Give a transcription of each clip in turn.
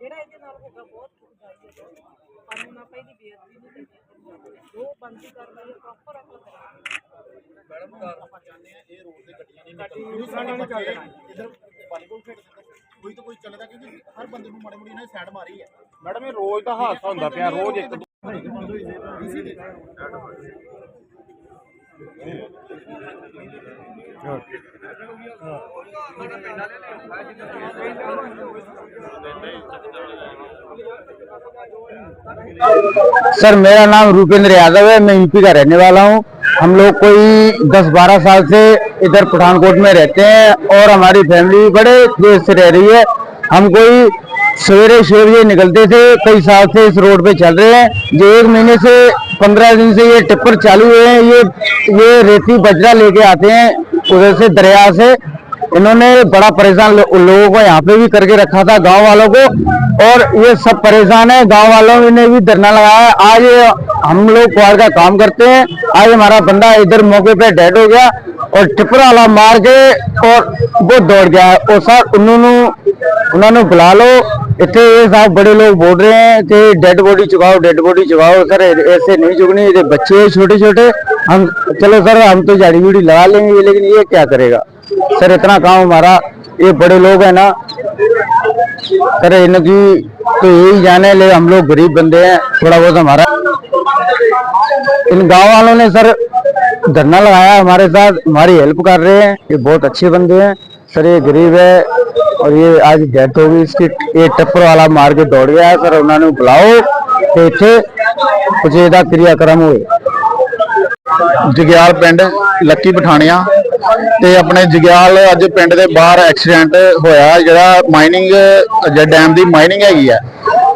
ਜਿਹੜਾ ਇਹਦੇ ਨਾਲ ਹੋਗਾ ਬਹੁਤ ਖੁਦਾਈ ਹੈ ਕਾਨੂੰਨ ਆਪਾਂ ਇਹਦੀ ਬੇਅਦਬੀ ਨਹੀਂ ਕਰਨੀ ਜੋ ਬੰਦੀ ਕਰਨੀ ਹੈ ਪ੍ਰੋਪਰ ਆਪਾਂ ਕਰਾਂਗੇ ਮੈਡਮ ਕਾਰ ਆਪਾਂ ਚਾਹੁੰਦੇ ਆ ਇਹ ਰੋਡ ਤੇ ਗੱਡੀਆਂ ਨਹੀਂ ਨਿਕਲਦੀਆਂ ਸਾਡੇ ਬੱਚੇ ਇਧਰ ਵਾਲੀਬਾਲ ਖੇਡਦੇ ਨੇ ਕੋਈ ਤਾਂ ਕੋਈ ਚੱਲਦਾ ਕਿਉਂਕਿ ਹਰ ਬੰਦੇ ਨੂੰ ਮਾੜੀ ਮੋੜੀ ਇਹਨਾਂ ਨੇ ਸਾਈਡ ਮਾਰੀ ਹੈ ਮੈਡਮ ਇਹ ਰੋਜ਼ ਦਾ ਹਾਦਸਾ ਹੁੰਦਾ ਪਿਆ ਰੋਜ਼ ਇੱਕ सर, मेरा नाम रूपेंद्र यादव है, मैं यूपी का रहने वाला हूँ। हम लोग कोई 10-12 साल से इधर पठानकोट में रहते हैं और हमारी फैमिली बड़े देर से रह रही है। हम कोई सवेरे छह बजे निकलते थे, कई साल से इस रोड पे चल रहे हैं। जो एक महीने से पंद्रह दिन से ये टिप्पर चालू हुए हैं, ये ये रेती बजरा लेके आते हैं उधर से दरिया से। इन्होंने बड़ा परेशान लो, लोगों को यहाँ पे भी करके रखा था गाँव वालों को। और ये सब परेशान है गाँव वालों ने भी धरना लगाया है। आज हम लोग क्वार का काम करते हैं। आज हमारा बंदा इधर मौके पे डेड हो गया और टिप्पर वाला मार के और वो दौड़ गया और सर उन्होंने उन्होंने बुला लो। इतने ये साहब बड़े लोग बोल रहे हैं कि डेड बॉडी चुकाओ डेड बॉडी चुकाओ। सर ऐसे नहीं चुकनी ये बच्चे छोटे छोटे हम चलो सर हम तो झाड़ी बूड़ी लगा लेंगे लेकिन ये क्या करेगा? सर इतना काम हमारा ये बड़े लोग हैं ना सर इनकी तो यही जाने ले हम लोग गरीब बंदे हैं थोड़ा बहुत हमारा इन गांव वालों ने सर धरना लगाया हमारे साथ हमारी हेल्प कर रहे हैं ये बहुत अच्छे बंदे हैं सर ये गरीब है और ये आज डेथ हो गई इसकी ये टप्पर वाला मार के दौड़ गया है सर उन्होंने बुलाओ ਤੇ ਇੱਥੇ ਕੁਝ ਇਹਦਾ ਕਿਰਿਆਕਰਮ ਹੋਏ ਜਗਿਆਲ ਪਿੰਡ, ਲੱਕੀ ਪਠਾਣਿਆ ਤੇ ਆਪਣੇ ਜਗਿਆਲ ਅੱਜ ਪਿੰਡ ਦੇ ਬਾਹਰ ਐਕਸੀਡੈਂਟ ਹੋਇਆ, ਜਿਹੜਾ ਮਾਈਨਿੰਗ ਡੈਮ ਦੀ ਮਾਈਨਿੰਗ ਹੈਗੀ ਆ,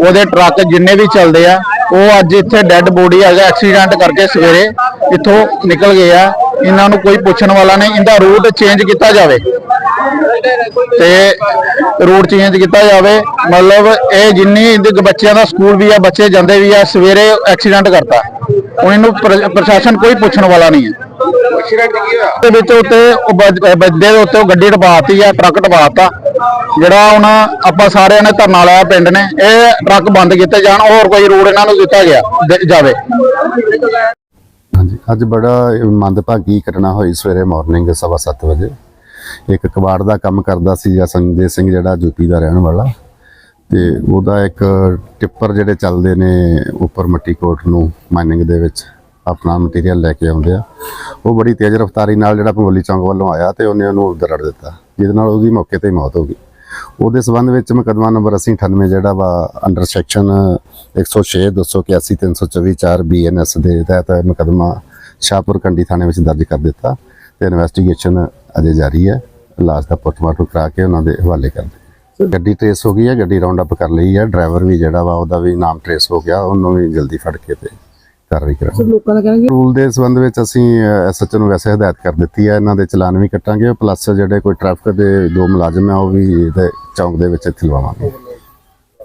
ਉਹਦੇ ਟਰੱਕ ਜਿੰਨੇ ਵੀ ਚੱਲਦੇ ਆ, ਉਹ ਅੱਜ ਇੱਥੇ ਡੈੱਡ ਬੋਡੀ ਹੈਗਾ ਐਕਸੀਡੈਂਟ ਕਰਕੇ ਸਵੇਰੇ ਇੱਥੋਂ ਨਿਕਲ ਗਏ ਆ। ਇਹਨਾਂ ਨੂੰ ਕੋਈ ਪੁੱਛਣ ਵਾਲਾ ਨਹੀਂ, ਇਹਦਾ ਰੂਟ ਚੇਂਜ ਕੀਤਾ ਜਾਵੇ। ਤੇ ਰੂਟ ਚੇਂਜ ਕੀਤਾ ਜਾਵੇ। ਮਤਲਬ ਇਹ ਜਿੰਨੀ ਇਹਦੇ ਬੱਚਿਆਂ ਦਾ ਸਕੂਲ ਵੀ ਆ ਬੱਚੇ ਜਾਂਦੇ ਵੀ ਆ ਸਵੇਰੇ ਐਕਸੀਡੈਂਟ ਕਰਤਾ। ਹੁਣ ਇਹਨੂੰ ਪ੍ਰ- ਪ੍ਰਸ਼ਾਸਨ ਕੋਈ ਪੁੱਛਣ ਵਾਲਾ ਨਹੀਂ ਹੈ। ਦੇ ਵਿੱਚ ਉੱਤੇ ਬੱਜਦੇ ਦੇ ਉੱਤੇ ਉਹ ਗੱਡੀ ਟਪਾਤੀ ਆ ਟਰੱਕ ਟਪਾਤਾ। ਜਿਹੜਾ ਹੁਣ ਆਪਾਂ ਸਾਰਿਆਂ ਨੇ ਧਰਨਾ ਲਾਇਆ ਪਿੰਡ ਨੇ ਇਹ ਟਰੱਕ ਬੰਦ ਕੀਤੇ ਜਾਣ ਹੋਰ ਕੋਈ ਰੂਟ ਇਹਨਾਂ ਨੂੰ ਦਿੱਤਾ ਗਿਆ ਜਾਵੇ। ਹਾਂਜੀ ਅੱਜ ਬੜਾ ਮੰਦਭਾਗੀ ਘਟਨਾ ਹੋਈ ਸਵੇਰੇ ਮਾਰਨਿੰਗ ਸਵਾ ਸੱਤ ਵਜੇ। ਇੱਕ ਕਬਾੜ ਦਾ ਕੰਮ ਕਰਦਾ ਸੀ ਜਾਂ ਸੰਜੇ ਸਿੰਘ ਜਿਹੜਾ ਯੂਪੀ ਦਾ ਰਹਿਣ ਵਾਲਾ। ਤੇ ਉਹਦਾ ਇੱਕ ਟਿੱਪਰ ਜਿਹੜੇ ਚੱਲਦੇ ਨੇ ਉੱਪਰ ਮੱਟੀ ਕੋਟ ਨੂੰ ਮਾਈਨਿੰਗ ਦੇ ਵਿੱਚ ਆਪਣਾ ਮਟੀਰੀਅਲ ਲੈ ਕੇ ਆਉਂਦੇ ਆ। ਉਹ ਬੜੀ ਤੇਜ਼ ਰਫ਼ਤਾਰੀ ਨਾਲ ਜਿਹੜਾ ਪੰਗੋਲੀ ਚੌਂਕ ਵੱਲੋਂ ਆਇਆ ਤੇ ਉਹਨੇ ਉਹਨੂੰ ਦਰੜ ਦਿੱਤਾ, ਜਿਹਦੇ ਨਾਲ ਉਹਦੀ ਮੌਕੇ ਤੇ ਹੀ ਮੌਤ ਹੋ ਗਈ। ਉਹਦੇ ਸਬੰਧ ਵਿੱਚ ਮੁਕੱਦਮਾ ਨੰਬਰ 98 ਜਿਹੜਾ ਵਾ ਅੰਡਰ ਸੈਕਸ਼ਨ 106 281 324 4 ਬੀਐਨਐਸ ਦੇ ਤਹਿਤ ਮੁਕੱਦਮਾ ਸ਼ਾਹਪੁਰ ਕੰਡੀ ਥਾਣੇ ਵਿੱਚ ਦਰਜ ਕਰ ਦਿੱਤਾ ਤੇ ਇਨਵੈਸਟੀਗੇਸ਼ਨ ਅਜੇ ਜਾਰੀ ਹੈ। ਲਾਸ਼ ਦਾ ਪੋਸਟਮਾਰਟਮ ਕਰਾ ਕੇ ਉਹਨਾਂ ਦੇ ਹਵਾਲੇ ਕਰ ਦਿੱਤਾ। ਗੱਡੀ ਟਰੇਸ ਹੋ ਗਈ ਹੈ ਗੱਡੀ ਰਾਉਂਡ ਅਪ ਕਰ ਲਈ ਹੈ। ਡਰਾਈਵਰ ਵੀ ਜਿਹੜਾ ਵਾ ਉਹਦਾ ਵੀ ਨਾਮ ਟਰੇਸ ਹੋ ਗਿਆ ਉਹਨੂੰ ਵੀ ਜਲਦੀ ਫੜ ਕੇ ਤੇ ਕਾਰਵਾਈ ਕਰਾਂਗੇ। ਲੋਕਾਂ ਦਾ ਕਹਿਣਗੇ ਰੂਲ ਦੇ ਸੰਬੰਧ ਵਿੱਚ ਅਸੀਂ ਐਸਐਚਓ ਨੂੰ ਵੈਸੇ ਹਦਾਇਤ ਕਰ ਦਿੱਤੀ ਹੈ ਇਹਨਾਂ ਦੇ ਚਲਾਨ ਵੀ ਕੱਟਾਂਗੇ ਪਲੱਸ ਜਿਹੜੇ ਕੋਈ ਟ੍ਰੈਫਿਕ ਦੇ ਦੋ ਮੁਲਾਜ਼ਮ ਆ ਉਹ ਵੀ ਚੌਂਕ ਦੇ ਵਿੱਚ ਇੱਥੇ ਲਵਾਵਾਂਗੇ।